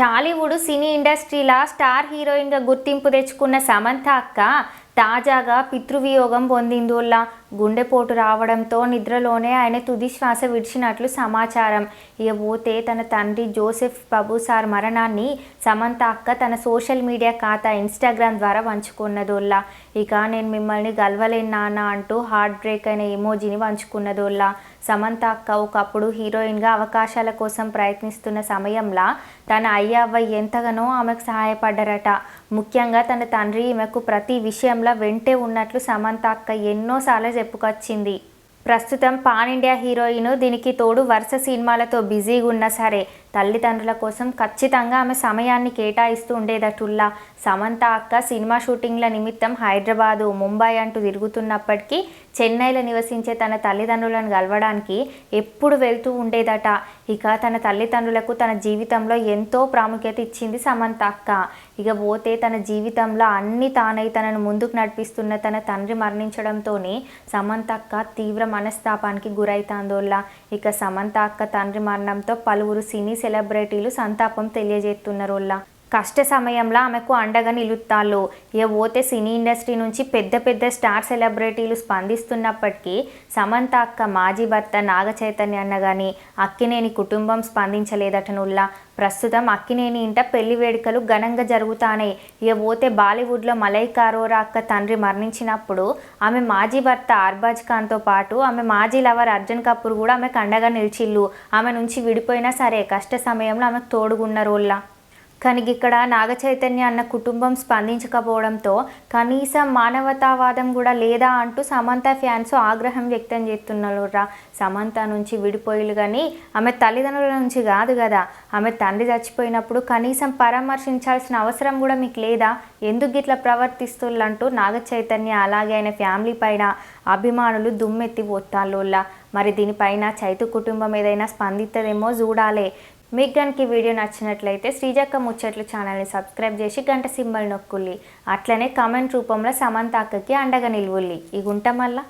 టాలీవుడ్ సినీ ఇండస్ట్రీలా star హీరోయిన్గా గుర్తింపు తెచ్చుకున్న సమంత అక్క తాజాగా పితృవియోగం పొందిందోళ్ళ గుండెపోటు రావడంతో నిద్రలోనే ఆయన తుది శ్వాస విడిచినట్లు సమాచారం. ఇక పోతే తన తండ్రి జోసెఫ్ బాబు సార్ మరణాన్ని సమంత అక్క తన సోషల్ మీడియా ఖాతా ఇన్స్టాగ్రామ్ ద్వారా పంచుకున్నదోళ్ళ ఇక నేను మిమ్మల్ని గలవలేను నాన్న అంటూ హార్ట్ బ్రేక్ అయిన ఎమోజీని పంచుకున్నదోళ్ళ సమంత అక్క ఒకప్పుడు హీరోయిన్గా అవకాశాల కోసం ప్రయత్నిస్తున్న సమయంలో తన అయ్యవ్వ ఎంతగానో ఆమెకు సహాయపడ్డారట. ముఖ్యంగా తన తండ్రి ఈమెకు ప్రతి విషయంలో వెంటే ఉన్నట్లు సమంత అక్క ఎన్నోసార్లు చెప్పుకొచ్చింది. ప్రస్తుతం పాన్ ఇండియా హీరోయిన్ దీనికి తోడు వరుస సినిమాలతో బిజీగా ఉన్నా సరే తల్లిదండ్రుల కోసం ఖచ్చితంగా ఆమె సమయాన్ని కేటాయిస్తూ ఉండేదటుల్లా. సమంత అక్క సినిమా షూటింగ్ల నిమిత్తం హైదరాబాదు ముంబై అంటూ తిరుగుతున్నప్పటికీ చెన్నైలో నివసించే తన తల్లిదండ్రులను కలవడానికి ఎప్పుడు వెళ్తూ ఉండేదట. ఇక తన తల్లిదండ్రులకు తన జీవితంలో ఎంతో ప్రాముఖ్యత ఇచ్చింది సమంత అక్క. ఇక పోతే తన జీవితంలో అన్ని తానై తనను ముందుకు నడిపిస్తున్న తన తండ్రి మరణించడంతోనే సమంత అక్క తీవ్ర మనస్తాపానికి గురైతాందోళ్ళ ఇక సమంత అక్క తండ్రి మరణంతో పలువురు సినీ సెలబ్రిటీలు సంతాపం తెలియజేస్తున్నారోళ్ళ కష్ట సమయంలో ఆమెకు అండగా నిలుతాళ్ళు ఇక పోతే సినీ ఇండస్ట్రీ నుంచి పెద్ద పెద్ద స్టార్ సెలబ్రిటీలు స్పందిస్తున్నప్పటికీ సమంత అక్క మాజీ భర్త నాగ చైతన్య అన్న కానీ అక్కినేని కుటుంబం స్పందించలేదటనుల్లా. ప్రస్తుతం అక్కినేని ఇంట పెళ్ళి వేడుకలు ఘనంగా జరుగుతానే. ఇక పోతే బాలీవుడ్లో మలై కారోరా అక్క తండ్రి మరణించినప్పుడు ఆమె మాజీ భర్త అర్బాజ్ ఖాన్తో పాటు ఆమె మాజీ లవర్ అర్జున్ కపూర్ కూడా ఆమెకు అండగా నిలిచిల్లు. ఆమె నుంచి విడిపోయినా సరే కష్ట సమయంలో ఆమెకు తోడుగున్న రోల్లా కానీ ఇక్కడ నాగ చైతన్య అన్న కుటుంబం స్పందించకపోవడంతో కనీసం మానవతావాదం కూడా లేదా అంటూ సమంత ఫ్యాన్స్ ఆగ్రహం వ్యక్తం చేస్తున్నారురా సమంత నుంచి విడిపోయిలు కానీ ఆమె తల్లిదండ్రుల నుంచి కాదు కదా. ఆమె తండ్రి చచ్చిపోయినప్పుడు కనీసం పరామర్శించాల్సిన అవసరం కూడా మీకు లేదా? ఎందుకు ఇట్లా ప్రవర్తిస్తుళ్ళంటూ నాగ చైతన్య అలాగే ఆయన ఫ్యామిలీ పైన అభిమానులు దుమ్మెత్తి పోతాళ్ళోళ్ళ మరి దీనిపైన చైతు కుటుంబం ఏదైనా స్పందిస్తుందేమో చూడాలి. మీకు కనుక ఈ వీడియో నచ్చినట్లయితే శ్రీజక్క ముచ్చట్లు ఛానల్ని సబ్స్క్రైబ్ చేసి గంట సింబల్ నొక్కుల్లి. అట్లనే కామెంట్ రూపంలో సమంత అక్కకి అండగా నిలువుల్లి. ఈ గుంట మళ్ళా.